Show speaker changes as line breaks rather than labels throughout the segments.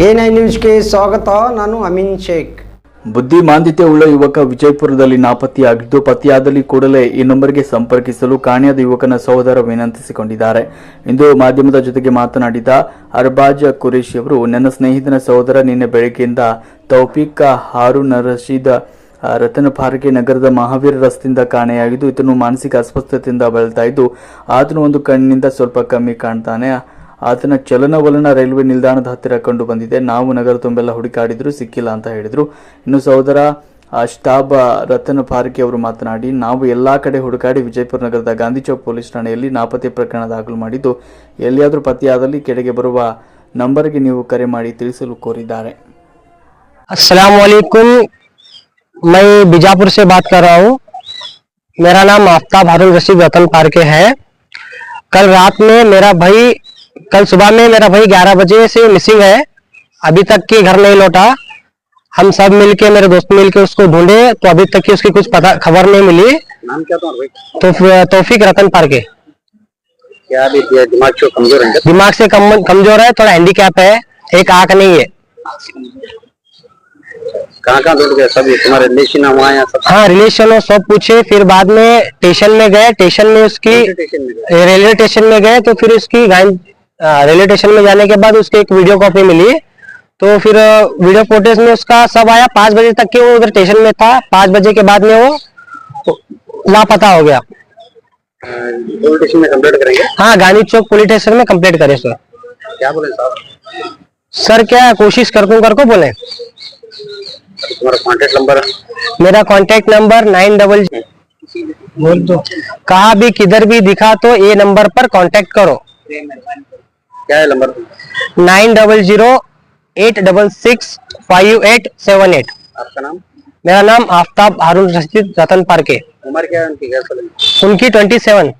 Nine ನ್ಯೂಸ್ಗೆ ಸ್ವಾಗತ, ನಾನು ಅಮಿನ್ ಶೇಖ್.
ಬುದ್ಧಿಮಾಂದ್ಯತೆ ಉಳ್ಳ ಯುವಕ ವಿಜಯಪುರದಲ್ಲಿ ನಾಪತ್ತೆಯಾಗಿದ್ದು, ಪತ್ತೆಯಾದಲ್ಲಿ ಕೂಡಲೇ ಈ ನಂಬರ್ಗೆ ಸಂಪರ್ಕಿಸಲು ಕಾಣೆಯಾದ ಯುವಕನ ಸಹೋದರ ವಿನಂತಿಸಿಕೊಂಡಿದ್ದಾರೆ. ಇಂದು ಮಾಧ್ಯಮದ ಜೊತೆಗೆ ಮಾತನಾಡಿದ ಅರ್ಬಾಜ್ ಕುರೇಶಿ ಅವರು, ನನ್ನ ಸ್ನೇಹಿತನ ಸಹೋದರ ನಿನ್ನೆ ಬೆಳಗ್ಗೆಯಿಂದ ತೌಫೀಕ್ ಹಾರೂನ್ ರಶೀದ್ ರತನ ಪಾರ್ಕೆ ನಗರದ ಮಹಾವೀರ ರಸ್ತೆಯಿಂದ ಕಾಣೆಯಾಗಿದ್ದು ಈತನು ಮಾನಸಿಕ ಅಸ್ವಸ್ಥತೆಯಿಂದ ಬಳಲ್ತಾ ಇದ್ದು, ಆತನು ಒಂದು ಕಣ್ಣಿನಿಂದ ಸ್ವಲ್ಪ ಕಮ್ಮಿ ಕಾಣ್ತಾನೆ. ಆತನ ಚಲನವಲನ ರೈಲ್ವೆ ನಿಲ್ದಾಣದ ಹತ್ತಿರ ಕಂಡು ಬಂದಿದೆ ನಾವು ನಗರ ತುಂಬೆಲ್ಲ ಹುಡುಕಾಡಿದ್ರು ಸಿಕ್ಕಿಲ್ಲ ಅಂತ ಹೇಳಿದ್ರು ಇನ್ನು ಸಹೋದರ ಅಷ್ಟಾಬ್ ರತನ್ ಫಾರ್ಕೆ ಅವರು ಮಾತನಾಡಿ ನಾವು ಎಲ್ಲಾ ಕಡೆ ಹುಡುಕಾಡಿ ವಿಜಯಪುರ ನಗರದ ಗಾಂಧಿ ಚೌಕ್ ಪೊಲೀಸ್ ಠಾಣೆಯಲ್ಲಿ ನಾಪತ್ತೆ ಪ್ರಕರಣ ದಾಖಲು ಮಾಡಿದ್ದು ಎಲ್ಲಿಯಾದರೂ ಪತ್ತೆಯಾದಲ್ಲಿ ಕೆಳಗೆ ಬರುವ ನಂಬರ್ಗೆ ನೀವು ಕರೆ ಮಾಡಿ ತಿಳಿಸಲು ಕೋರಿದ್ದಾರೆ
अस्सलाम वालेकुम मैं बीजापुर से बात कर रहा हूँ मेरा नाम आफ्ताब हारून रशीद रतन पार्के है कल रात में मेरा भाई कल सुबह में मेरा भाई 11 बजे से मिसिंग है। अभी तक के घर नहीं लौटा। हम सब मिलके मेरे दोस्त मिलके उसको ढूंढे तो अभी तक की उसकी कुछ पता खबर नहीं मिली।
नाम क्या
तो तौफीक रतन पार्के।
क्या दिमाग क्यों कमज़ोर है
दिमाग से कम कमज़ोर है थोड़ा हैंडीकैप है एक आँख नहीं है।
कहाँ कहाँ ढूंढ गए सभी तुम्हारे रिलेशन वहाँ यहाँ सब?
हाँ रिलेशन और सब पूछे फिर बाद में स्टेशन में गए स्टेशन में उसकी। रेलवे स्टेशन में गए। तो फिर उसकी रेलवे स्टेशन में जाने के बाद उसकी एक वीडियो कॉपी मिली। तो फिर वीडियो फुटेज में उसका सब आया। पाँच बजे तक के वो उधर स्टेशन में था। पाँच बजे के बाद में वो लापता हो गया।
स्टेशन में कंप्लेंट करेंगे?
हाँ गांधी चौक पुलिस स्टेशन में कंप्लेंट करे सर
क्या बोले साहब
सर क्या कोशिश कर दूँ कर को बोले?
तुम्हारा कॉन्टेक्ट नंबर
मेरा कांटेक्ट नंबर नाइन डबल बोल दो कहा भी किधर भी दिखा तो ये नंबर पर कांटेक्ट करो।
क्या है number?
Nine double zero eight double six five eight seven eight.
आपका नाम?
मेरा नाम आफ्ताब हारून रशीद रतन पार्के।
उम्र क्या है उनकी वाले
उनकी ट्वेंटी सेवन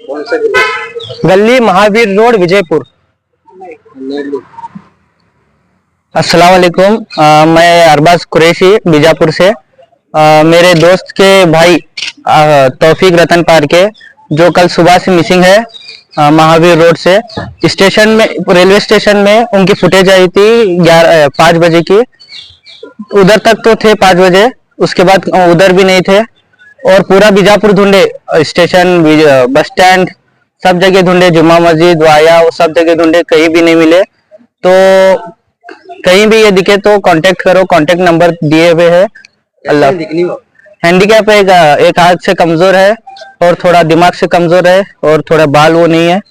कौन सा
गली महावीर रोड विजयपुर। अस्सलाम वालेकुम। मैं अरबाज कुरैशी बीजापुर से। अ, मेरे दोस्त के भाई तौफीक रतन पार्के जो कल सुबह से मिसिंग है। महावीर रोड से। स्टेशन में, रेलवे स्टेशन में उनकी फुटेज आई थी ग्यारह पाँच बजे की। उधर तक तो थे पाँच बजे, उसके बाद उधर भी नहीं थे। और पूरा बीजापुर ढूंढे स्टेशन बस स्टैंड, सब जगह ढूंढे, जुम्मा मस्जिद, वाया, वो सब जगह ढूंढे, कहीं भी नहीं मिले। तो कहीं भी ये दिखे तो कांटेक्ट करो कांटेक्ट नंबर दिए हुए है। अल्लाह। हैंडीकैप एक एक हाथ से कमजोर है और थोड़ा दिमाग से कमजोर है और थोड़ा बाल वो नहीं है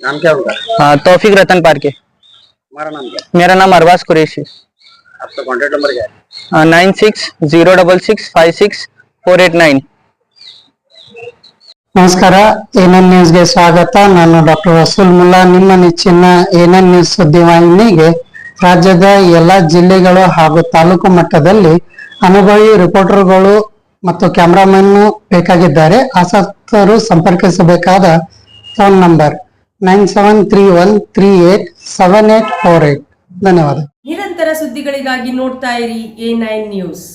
नाम क्या होगा
हाँ तौफीक रतन पार्के
तुम्हारा नाम क्या
मेरा नाम अरबाज कुरैशी
आपका कॉन्टेक्ट नंबर क्या है
nine six zero double six five six four eight nine
ನಮಸ್ಕಾರ ಎನ್ಎನ್ ನ್ಯೂಸ್ಗೆ ಸ್ವಾಗತ ನಾನು ಡಾಕ್ಟರ್ ರಸೂಲ್ ಮುಲ್ಲಾ ನಿಮ್ಮ ನೆಚ್ಚಿನ ಎನ್ಎನ್ ನ್ಯೂಸ್ ಸುದ್ದಿವಾಹಿನಿಗೆ ರಾಜ್ಯದ ಎಲ್ಲ ಜಿಲ್ಲೆಗಳು ಹಾಗೂ ತಾಲೂಕು ಮಟ್ಟದಲ್ಲಿ ಅನುಭವಿ ರಿಪೋರ್ಟರ್ಗಳು ಮತ್ತು ಕ್ಯಾಮ್ರಾಮನ್ ಬೇಕಾಗಿದ್ದಾರೆ. ಆಸಕ್ತರು ಸಂಪರ್ಕಿಸಬೇಕಾದ phone number nine seven three one three eight seven eight four eight ಧನ್ಯವಾದ.
ನಿರಂತರ ಸುದ್ದಿಗಳಿಗಾಗಿ ನೋಡ್ತಾ ಇರಿ ನ್ಯೂಸ್